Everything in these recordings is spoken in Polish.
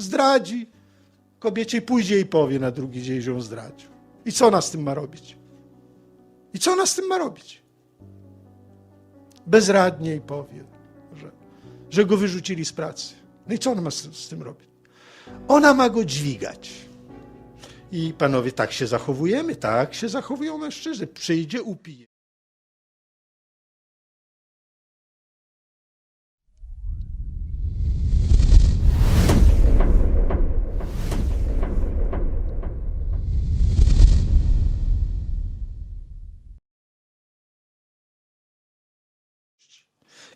Zdradzi. Kobiecie pójdzie i powie na drugi dzień, że ją zdradził. I co ona z tym ma robić? I co ona z tym ma robić? Bezradnie i powie, że, że go wyrzucili z pracy. No i co ona ma z, tym robić? Ona ma go dźwigać. I panowie, tak się zachowujemy, tak się zachowują mężczyzny. Przyjdzie, upije.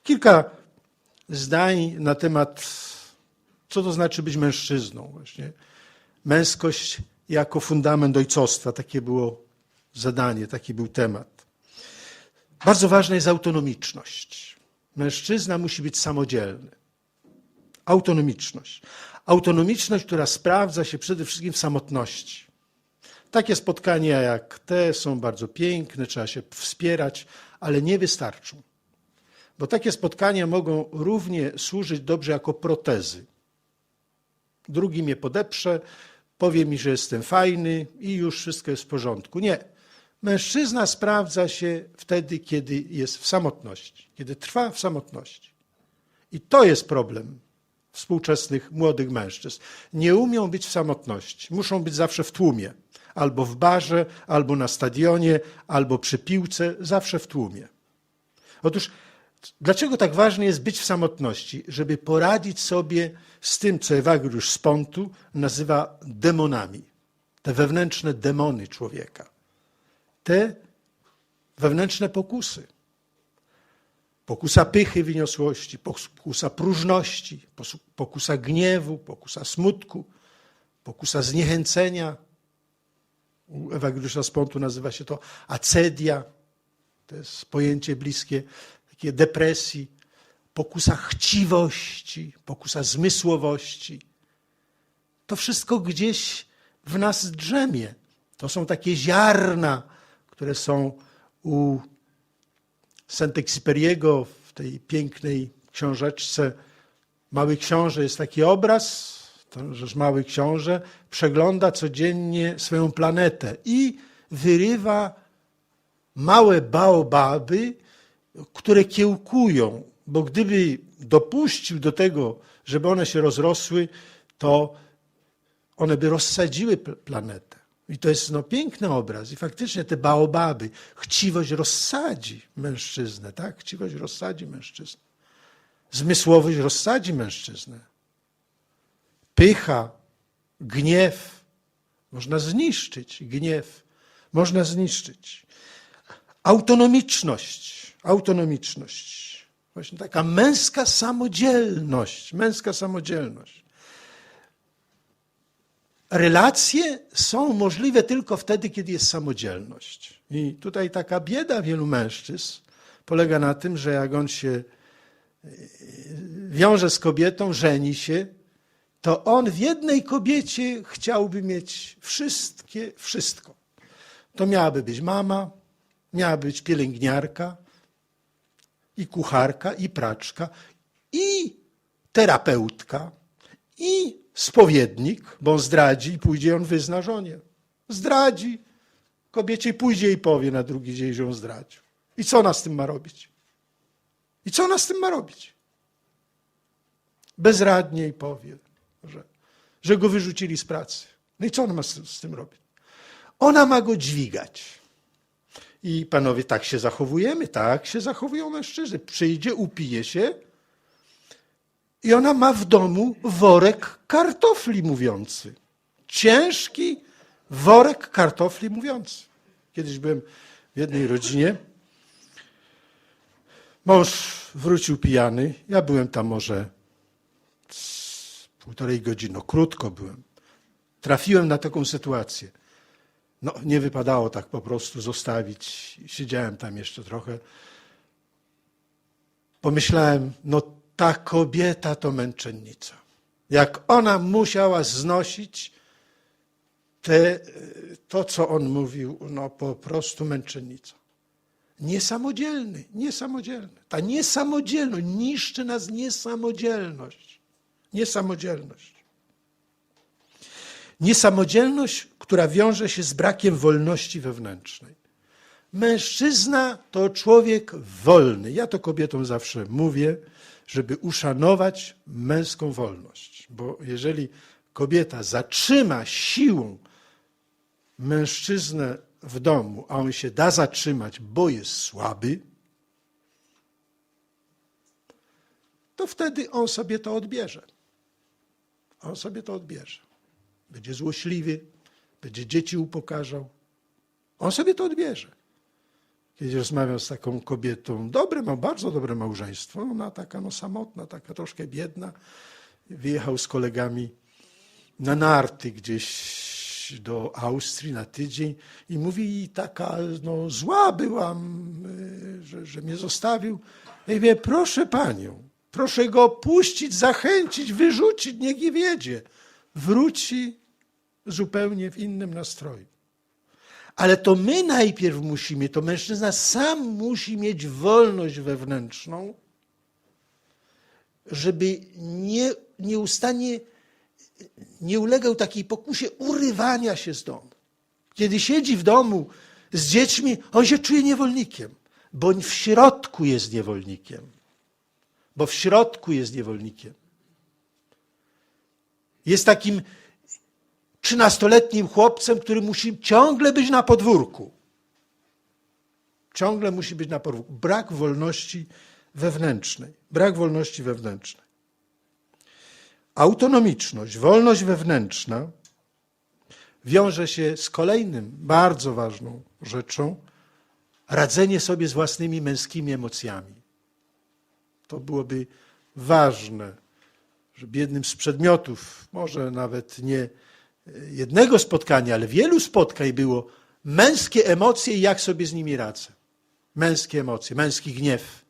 Kilka zdań na temat, co to znaczy być mężczyzną. Właśnie męskość jako fundament ojcostwa. Takie było zadanie, taki był temat. Bardzo ważna jest autonomiczność. Mężczyzna musi być samodzielny. Autonomiczność. Autonomiczność, która sprawdza się przede wszystkim w samotności. Takie spotkania jak te są bardzo piękne, trzeba się wspierać, ale nie wystarczą. Bo takie spotkania mogą równie służyć dobrze jako protezy. Drugi mnie podeprze, powie mi, że jestem fajny i już wszystko jest w porządku. Nie. Mężczyzna sprawdza się wtedy, kiedy jest w samotności, kiedy trwa w samotności. I to jest problem współczesnych młodych mężczyzn. Nie umią być w samotności. Muszą być zawsze w tłumie. Albo w barze, albo na stadionie, albo przy piłce, zawsze w tłumie. Otóż Dlaczego tak ważne jest być w samotności? Żeby poradzić sobie z tym, co Ewagriusz z Pontu nazywa demonami. Te wewnętrzne demony człowieka. Te wewnętrzne pokusy. Pokusa pychy, wyniosłości, pokusa próżności, pokusa gniewu, pokusa smutku, pokusa zniechęcenia. U Ewagriusza z Pontu nazywa się to acedia. To jest pojęcie bliskie takiej depresji, pokusa chciwości, pokusa zmysłowości. To wszystko gdzieś w nas drzemie. To są takie ziarna, które są u Saint-Exupéry'ego w tej pięknej książeczce Mały Książę jest taki obraz, to, że Mały Książę przegląda codziennie swoją planetę i wyrywa małe baobaby, które kiełkują, bo gdyby dopuścił do tego, żeby one się rozrosły, to one by rozsadziły planetę. I to jest no, piękny obraz. I faktycznie te baobaby, chciwość rozsadzi mężczyznę, tak? Chciwość rozsadzi mężczyznę. Zmysłowość rozsadzi mężczyznę. Pycha, gniew. Można zniszczyć gniew. Można zniszczyć. Autonomiczność. Autonomiczność. Właśnie taka męska samodzielność. Męska samodzielność. Relacje są możliwe tylko wtedy, kiedy jest samodzielność. I tutaj taka bieda wielu mężczyzn polega na tym, że jak on się e, wiąże z kobietą, żeni się, to on w jednej kobiecie chciałby mieć wszystkie, wszystko. To miałaby być mama, miała być pielęgniarka, i kucharka, i praczka, i terapeutka, i spowiednik, bo on zdradzi i pójdzie, on wyzna żonie. Zdradzi. Kobiecie pójdzie i powie na drugi dzień, że ją zdradził. I co ona z tym ma robić? I co ona z tym ma robić? Bezradnie i powie, że, że go wyrzucili z pracy. No i co ona ma z, z tym robić? Ona ma go dźwigać. I panowie, tak się zachowujemy, tak się zachowują mężczyzny. Przyjdzie, upije się i ona ma w domu worek kartofli mówiący. Ciężki worek kartofli mówiący. Kiedyś byłem w jednej rodzinie. Mąż wrócił pijany. Ja byłem tam może półtorej godziny. No, krótko byłem. Trafiłem na taką sytuację. No, nie wypadało tak po prostu zostawić. Siedziałem tam jeszcze trochę. Pomyślałem, no ta kobieta to męczennica. Jak ona musiała znosić te, to, co on mówił, no po prostu męczennica. Niesamodzielny, niesamodzielny. Ta niesamodzielność niszczy nas niesamodzielność. Niesamodzielność. Niesamodzielność, która wiąże się z brakiem wolności wewnętrznej. Mężczyzna to człowiek wolny. Ja to kobietom zawsze mówię, żeby uszanować męską wolność. Bo jeżeli kobieta zatrzyma siłą mężczyznę w domu, a on się da zatrzymać, bo jest słaby, to wtedy on sobie to odbierze. On sobie to odbierze. Będzie złośliwy, będzie dzieci upokarzał. On sobie to odbierze. Kiedyś rozmawiam z taką kobietą, dobre, ma bardzo dobre małżeństwo, ona taka no samotna, taka troszkę biedna. Wyjechał z kolegami na narty gdzieś do Austrii na tydzień i mówi, taka no, zła byłam, y, że, że mnie zostawił. Ja mówię, proszę panią, proszę go puścić, zachęcić, wyrzucić, niech nie wiedzie. Wróci zupełnie w innym nastroju. Ale to my najpierw musimy, to mężczyzna sam musi mieć wolność wewnętrzną, żeby nie, nieustannie nie ulegał takiej pokusie urywania się z domu. Kiedy siedzi w domu z dziećmi, on się czuje niewolnikiem, bo w środku jest niewolnikiem. Bo w środku jest niewolnikiem. Jest takim trzynastoletnim chłopcem, który musi ciągle być na podwórku. Ciągle musi być na podwórku. Brak wolności wewnętrznej. Brak wolności wewnętrznej. Autonomiczność, wolność wewnętrzna wiąże się z kolejnym bardzo ważną rzeczą radzenie sobie z własnymi męskimi emocjami. To byłoby ważne, żeby jednym z przedmiotów, może nawet nie jednego spotkania, ale wielu spotkań było męskie emocje i jak sobie z nimi radzę. Męskie emocje, męski gniew,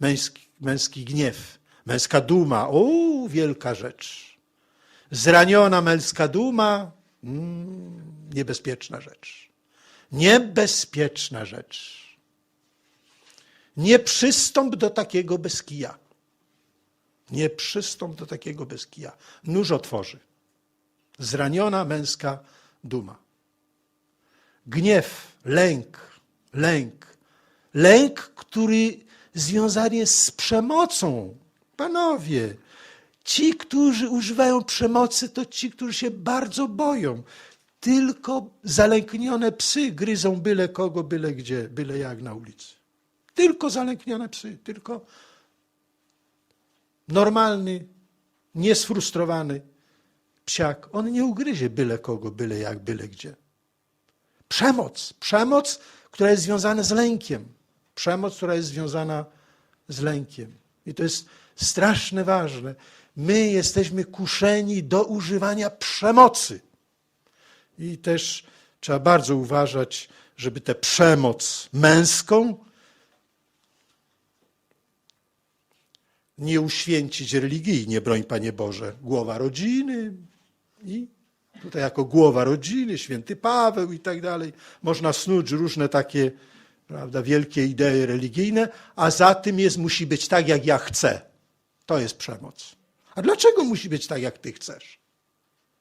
męski, męski gniew, męska duma. O, wielka rzecz. Zraniona męska duma, mm, niebezpieczna rzecz. Niebezpieczna rzecz. Nie przystąp do takiego bez kija. Nie przystąp do takiego bez kija. Nóż otworzy. Zraniona męska duma. Gniew, lęk, lęk. Lęk, który związany jest z przemocą. Panowie, ci, którzy używają przemocy, to ci, którzy się bardzo boją. Tylko zalęknione psy gryzą byle kogo, byle gdzie, byle jak na ulicy. Tylko zalęknione psy, tylko normalny, niesfrustrowany psiak, on nie ugryzie byle kogo, byle jak, byle gdzie. Przemoc, przemoc, która jest związana z lękiem. Przemoc, która jest związana z lękiem. I to jest strasznie ważne. My jesteśmy kuszeni do używania przemocy. I też trzeba bardzo uważać, żeby tę przemoc męską nie uświęcić religijnie, broń Panie Boże. Głowa rodziny i tutaj jako głowa rodziny, święty Paweł i tak dalej. Można snuć różne takie prawda, wielkie idee religijne, a za tym jest, musi być tak, jak ja chcę. To jest przemoc. A dlaczego musi być tak, jak ty chcesz?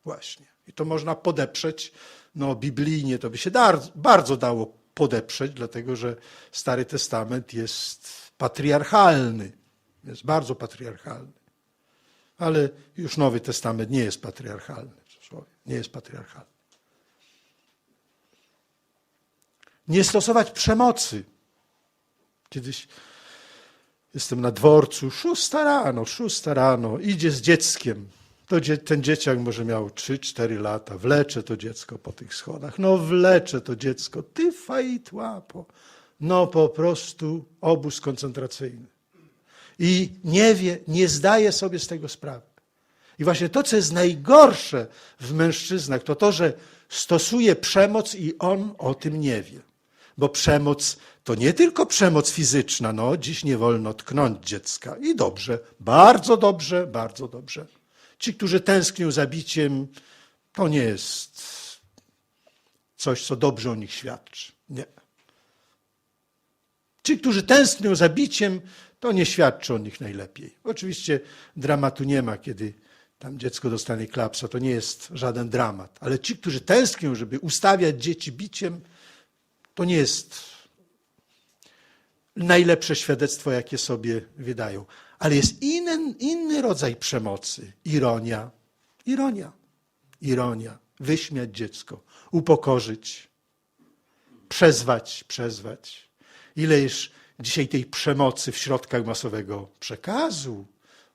Właśnie. I to można podeprzeć, no biblijnie to by się bardzo dało podeprzeć, dlatego że Stary Testament jest patriarchalny. Jest bardzo patriarchalny. Ale już Nowy Testament nie jest patriarchalny. Nie jest patriarchalny. Nie stosować przemocy. Kiedyś jestem na dworcu, szósta rano, szósta rano, idzie z dzieckiem. To dzie ten dzieciak może miał 3-4 lata, wlecze to dziecko po tych schodach. No wlecze to dziecko, ty fajt łapo. No po prostu obóz koncentracyjny. I nie wie, nie zdaje sobie z tego sprawy. I właśnie to, co jest najgorsze w mężczyznach, to to, że stosuje przemoc i on o tym nie wie. Bo przemoc to nie tylko przemoc fizyczna. No, dziś nie wolno tknąć dziecka. I dobrze, bardzo dobrze, bardzo dobrze. Ci, którzy tęsknią za biciem, to nie jest coś, co dobrze o nich świadczy. Nie. Ci, którzy tęsknią za biciem, to nie świadczy o nich najlepiej. Oczywiście dramatu nie ma, kiedy tam dziecko dostanie klapsa, to nie jest żaden dramat. Ale ci, którzy tęsknią, żeby ustawiać dzieci biciem, to nie jest najlepsze świadectwo, jakie sobie wydają. Ale jest inny, inny rodzaj przemocy. Ironia. Ironia. Ironia. Wyśmiać dziecko. Upokorzyć. Przezwać. Przezwać. Ile już dzisiaj tej przemocy w środkach masowego przekazu.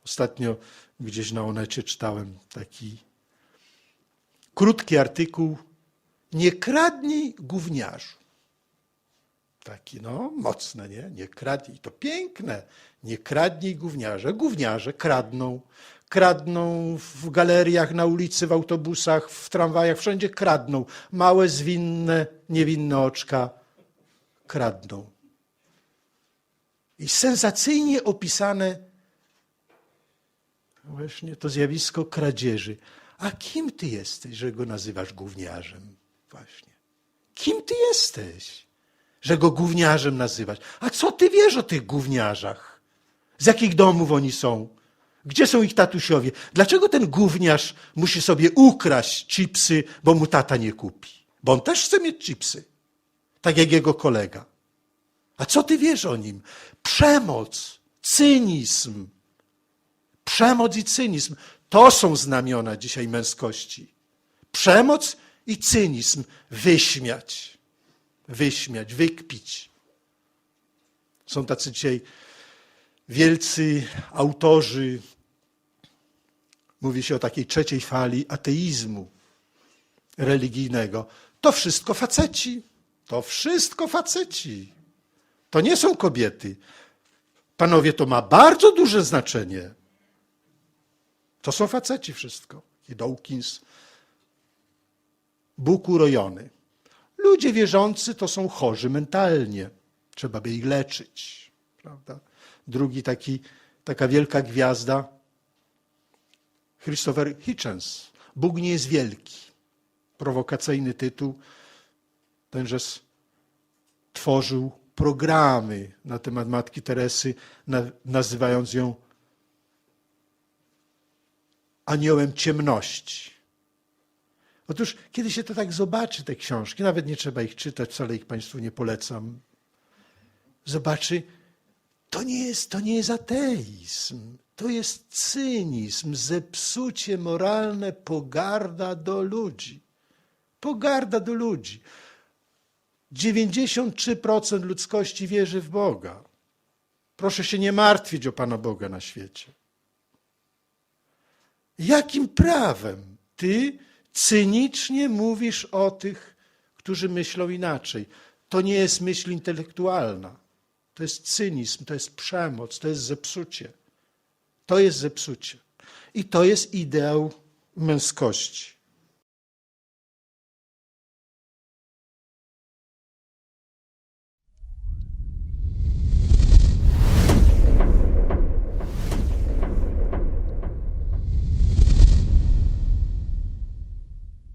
Ostatnio gdzieś na Onecie czytałem taki krótki artykuł Nie kradnij gówniarzu. Taki, no, mocne, nie? Nie kradnij. To piękne. Nie kradnij gówniarze. Gówniarze kradną. Kradną w galeriach, na ulicy, w autobusach, w tramwajach, wszędzie kradną. Małe, zwinne, niewinne oczka kradną. I sensacyjnie opisane właśnie to zjawisko kradzieży. A kim ty jesteś, że go nazywasz gówniarzem? Właśnie. Kim ty jesteś, że go gówniarzem nazywasz? A co ty wiesz o tych gówniarzach? Z jakich domów oni są? Gdzie są ich tatusiowie? Dlaczego ten gówniarz musi sobie ukraść chipsy, bo mu tata nie kupi? Bo on też chce mieć chipsy, tak jak jego kolega. A co ty wiesz o nim? Przemoc, cynizm. Przemoc i cynizm to są znamiona dzisiaj męskości. Przemoc i cynizm wyśmiać, wyśmiać, wykpić. Są tacy dzisiaj wielcy autorzy, mówi się o takiej trzeciej fali ateizmu religijnego. To wszystko faceci. To wszystko faceci. To nie są kobiety. Panowie, to ma bardzo duże znaczenie. To są faceci wszystko. I Dawkins, Bóg urojony. Ludzie wierzący to są chorzy mentalnie. Trzeba by ich leczyć. Prawda? Drugi taki, taka wielka gwiazda, Christopher Hitchens. Bóg nie jest wielki. Prowokacyjny tytuł. Tenże tworzył programy na temat Matki Teresy, nazywając ją aniołem ciemności. Otóż, kiedy się to tak zobaczy, te książki, nawet nie trzeba ich czytać, wcale ich Państwu nie polecam, zobaczy, to nie jest, to nie jest ateizm, to jest cynizm, zepsucie moralne, pogarda do ludzi. Pogarda do ludzi. 93% ludzkości wierzy w Boga. Proszę się nie martwić o Pana Boga na świecie. Jakim prawem ty cynicznie mówisz o tych, którzy myślą inaczej? To nie jest myśl intelektualna. To jest cynizm, to jest przemoc, to jest zepsucie. To jest zepsucie. I to jest ideał męskości.